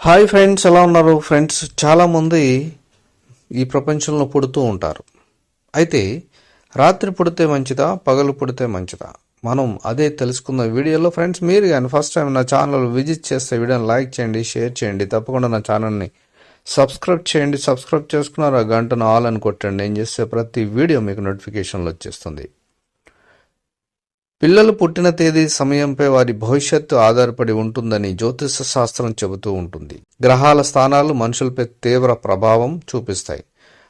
Hi friends ఎలా ఉన్నారు? Friends చాలామంది ఈ ప్రపంచంలో పుడుతూ ఉంటారు. అయితే రాత్రి పుడితే మంచిదా? పగలు పుడితే మంచిదా? మనం అదే తెలుసుకున్న వీడియోలో. ఫ్రెండ్స్ మీరు కానీ ఫస్ట్ టైం నా ఛానల్ విజిట్ చేస్తే వీడియోని లైక్ చేయండి షేర్ చేయండి. తప్పకుండా నా ఛానల్ని సబ్స్క్రైబ్ చేయండి. సబ్స్క్రైబ్ చేసుకున్నారు ఆ గంటను ఆల్ అని కొట్టండి. నేను చేస్తే ప్రతి వీడియో మీకు నోటిఫికేషన్లు వచ్చేస్తుంది. పిల్లలు పుట్టిన తేదీ సమయంపై వారి భవిష్యత్తు ఆధారపడి ఉంటుందని జ్యోతిష శాస్త్రం చెబుతూ ఉంటుంది. గ్రహాల స్థానాలు మనుషులపై తీవ్ర ప్రభావం చూపిస్తాయి.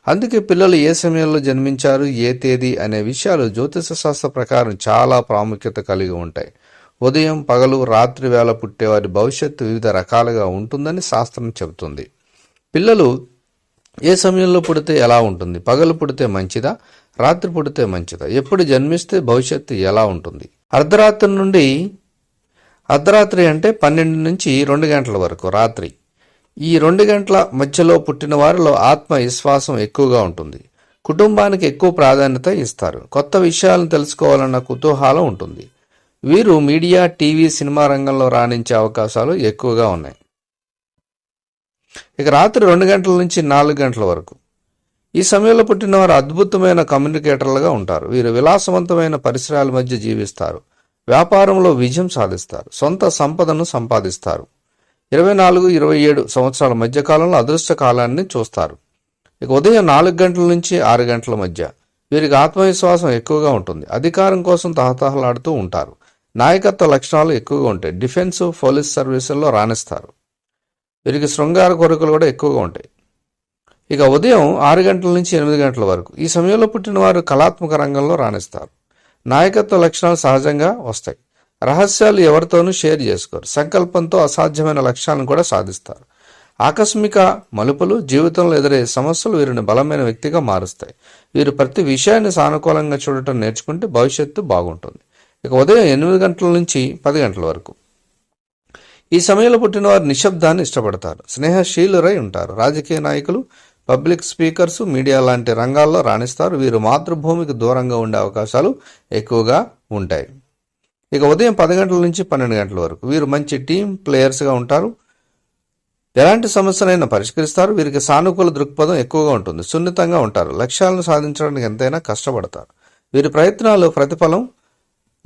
అందుకే పిల్లలు ఏ సమయంలో జన్మించారు ఏ తేదీ అనే విషయాలు జ్యోతిష శాస్త్ర ప్రకారం చాలా ప్రాముఖ్యత కలిగి ఉంటాయి. ఉదయం పగలు రాత్రి వేళ పుట్టే వారి భవిష్యత్తు వివిధ రకాలుగా ఉంటుందని శాస్త్రం చెబుతుంది. పిల్లలు ఏ సమయంలో పుడితే ఎలా ఉంటుంది? పగలు పుడితే మంచిదా? రాత్రి పుడితే మంచిదా? ఎప్పుడు జన్మిస్తే భవిష్యత్తు ఎలా ఉంటుంది? అర్ధరాత్రి నుండి అర్ధరాత్రి అంటే పన్నెండు నుంచి రెండు గంటల వరకు రాత్రి. ఈ రెండు గంటల మధ్యలో పుట్టిన వారిలో ఆత్మవిశ్వాసం ఎక్కువగా ఉంటుంది. కుటుంబానికి ఎక్కువ ప్రాధాన్యత ఇస్తారు. కొత్త విషయాలను తెలుసుకోవాలన్న కుతూహలం ఉంటుంది. వీరు మీడియా టీవీ సినిమా రంగంలో రాణించే అవకాశాలు ఎక్కువగా ఉన్నాయి. ఇక రాత్రి రెండు గంటల నుంచి నాలుగు గంటల వరకు. ఈ సమయంలో పుట్టిన వారు అద్భుతమైన కమ్యూనికేటర్లుగా ఉంటారు. వీరు విలాసవంతమైన పరిసరాల మధ్య జీవిస్తారు. వ్యాపారంలో విజయం సాధిస్తారు. సొంత సంపదను సంపాదిస్తారు. ఇరవై నాలుగు ఇరవై ఏడు సంవత్సరాల మధ్య కాలంలో అదృష్ట కాలాన్ని చూస్తారు. ఇక ఉదయం నాలుగు గంటల నుంచి ఆరు గంటల మధ్య వీరికి ఆత్మవిశ్వాసం ఎక్కువగా ఉంటుంది. అధికారం కోసం తహతహలాడుతూ ఉంటారు. నాయకత్వ లక్షణాలు ఎక్కువగా ఉంటాయి. డిఫెన్స్ పోలీస్ సర్వీసుల్లో రాణిస్తారు. వీరికి శృంగార కోరికలు కూడా ఎక్కువగా ఉంటాయి. ఇక ఉదయం ఆరు గంటల నుంచి ఎనిమిది గంటల వరకు. ఈ సమయంలో పుట్టిన వారు కళాత్మక రంగంలో రాణిస్తారు. నాయకత్వ లక్షణాలు సహజంగా వస్తాయి. రహస్యాలు ఎవరితోనూ షేర్ చేసుకోరు. సంకల్పంతో అసాధ్యమైన లక్ష్యాలను కూడా సాధిస్తారు. ఆకస్మిక మలుపులు జీవితంలో ఎదురయ్యే సమస్యలు వీరిని బలమైన వ్యక్తిగా మారుస్తాయి. వీరు ప్రతి విషయాన్ని సానుకూలంగా చూడటం నేర్చుకుంటే భవిష్యత్తు బాగుంటుంది. ఇక ఉదయం ఎనిమిది గంటల నుంచి పది గంటల వరకు. ఈ సమయంలో పుట్టిన వారు నిశ్శబ్దాన్ని ఇష్టపడతారు. స్నేహశీలురై ఉంటారు. రాజకీయ నాయకులు పబ్లిక్ స్పీకర్స్ మీడియా లాంటి రంగాల్లో రాణిస్తారు. వీరు మాతృభూమికి దూరంగా ఉండే అవకాశాలు ఎక్కువగా ఉంటాయి. ఇక ఉదయం పది గంటల నుంచి పన్నెండు గంటల వరకు వీరు మంచి టీం ప్లేయర్స్గా ఉంటారు. ఎలాంటి సమస్యనైనా పరిష్కరిస్తారు. వీరికి సానుకూల దృక్పథం ఎక్కువగా ఉంటుంది. సున్నితంగా ఉంటారు. లక్ష్యాలను సాధించడానికి ఎంతైనా కష్టపడతారు. వీరి ప్రయత్నాలు ప్రతిఫలం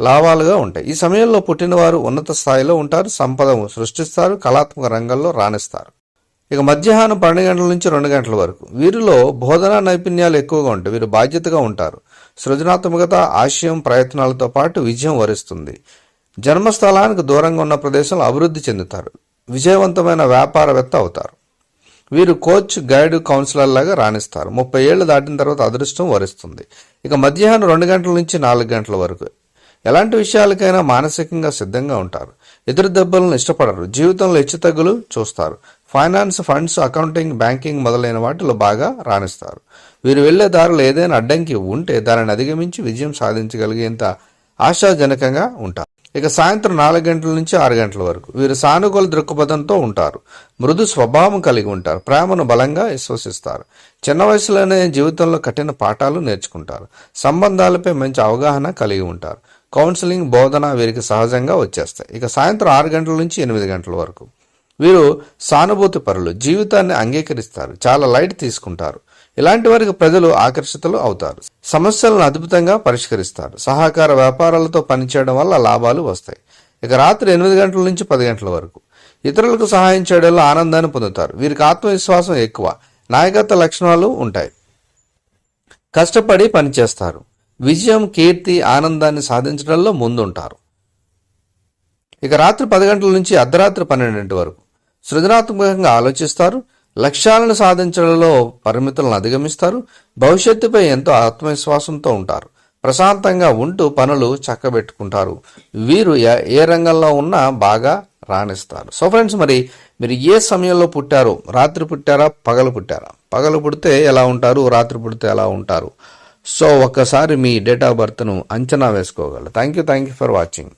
లాభాలుగా ఉంటాయి. ఈ సమయంలో పుట్టినవారు ఉన్నత స్థాయిలో ఉంటారు. సంపద సృష్టిస్తారు. కళాత్మక రంగంలో రాణిస్తారు. ఇక మధ్యాహ్నం పన్నెండు గంటల నుంచి రెండు గంటల వరకు. వీరిలో బోధనా నైపుణ్యాలు ఎక్కువగా ఉంటాయి వీరు బాధ్యతగా ఉంటారు. సృజనాత్మకత ఆశయం ప్రయత్నాలతో పాటు విజయం వరిస్తుంది. జన్మస్థలానికి దూరంగా ఉన్న ప్రదేశంలో అభివృద్ధి చెందుతారు. విజయవంతమైన వ్యాపారవేత్త అవుతారు. వీరు కోచ్ గైడ్ కౌన్సిలర్ లాగా రాణిస్తారు. ముప్పై ఏళ్ళు దాటిన తర్వాత అదృష్టం వరిస్తుంది. ఇక మధ్యాహ్నం రెండు గంటల నుంచి నాలుగు గంటల వరకు. ఎలాంటి విషయాలకైనా మానసికంగా సిద్ధంగా ఉంటారు. ఎదురు దెబ్బలను ఇష్టపడరు. జీవితంలో హెచ్చుతగ్గులు చూస్తారు. ఫైనాన్స్ ఫండ్స్ అకౌంటింగ్ బ్యాంకింగ్ మొదలైన వాటిలో బాగా రాణిస్తారు. వీరు వెళ్ళే దారిలో ఏదైనా అడ్డంకి ఉంటే దానిని అధిగమించి విజయం సాధించగలిగేంత ఆశాజనకంగా ఉంటారు. ఇక సాయంత్రం నాలుగు గంటల నుంచి ఆరు గంటల వరకు వీరు సానుకూల దృక్పథంతో ఉంటారు. మృదు స్వభావం కలిగి ఉంటారు. ప్రేమను బలంగా విశ్వసిస్తారు. చిన్న వయసులోనే జీవితంలో కఠిన పాఠాలు నేర్చుకుంటారు. సంబంధాలపై మంచి అవగాహన కలిగి ఉంటారు. కౌన్సిలింగ్ బోధన వీరికి సహజంగా వచ్చేస్తాయి. ఇక సాయంత్రం ఆరు గంటల నుంచి ఎనిమిది గంటల వరకు వీరు సానుభూతి పరులు జీవితాన్ని అంగీకరిస్తారు చాలా లైట్ తీసుకుంటారు. ఇలాంటి వారికి ప్రజలు ఆకర్షితులు అవుతారు. సమస్యలను అద్భుతంగా పరిష్కరిస్తారు. సహకార వ్యాపారాలతో పనిచేయడం వల్ల లాభాలు వస్తాయి. ఇక రాత్రి ఎనిమిది గంటల నుంచి పది గంటల వరకు ఇతరులకు సహాయం చేయడంలో ఆనందాన్ని పొందుతారు. వీరికి ఆత్మవిశ్వాసం ఎక్కువ. నాయకత్వ లక్షణాలు ఉంటాయి. కష్టపడి పనిచేస్తారు. విజయం కీర్తి ఆనందాన్ని సాధించడంలో ముందుంటారు. ఇక రాత్రి పది గంటల నుంచి అర్ధరాత్రి పన్నెండింటి వరకు సృజనాత్మకంగా ఆలోచిస్తారు. లక్ష్యాలను సాధించడంలో పరిమితులను అధిగమిస్తారు. భవిష్యత్తుపై ఎంతో ఆత్మవిశ్వాసంతో ఉంటారు. ప్రశాంతంగా ఉంటూ పనులు చక్కబెట్టుకుంటారు. వీరు ఏ- ఏ రంగంలో ఉన్నా బాగా రాణిస్తారు. సో ఫ్రెండ్స్ మరి మీరు ఏ సమయంలో పుట్టారు రాత్రి పుట్టారా పగలు పుట్టారా? పగలు పుడితే ఎలా ఉంటారు రాత్రి పుడితే ఎలా ఉంటారు? సో ఒక్కసారి మీ డేట్ ఆఫ్ బర్త్ను అంచనా వేసుకోగలరు. Thank you thank you for watching.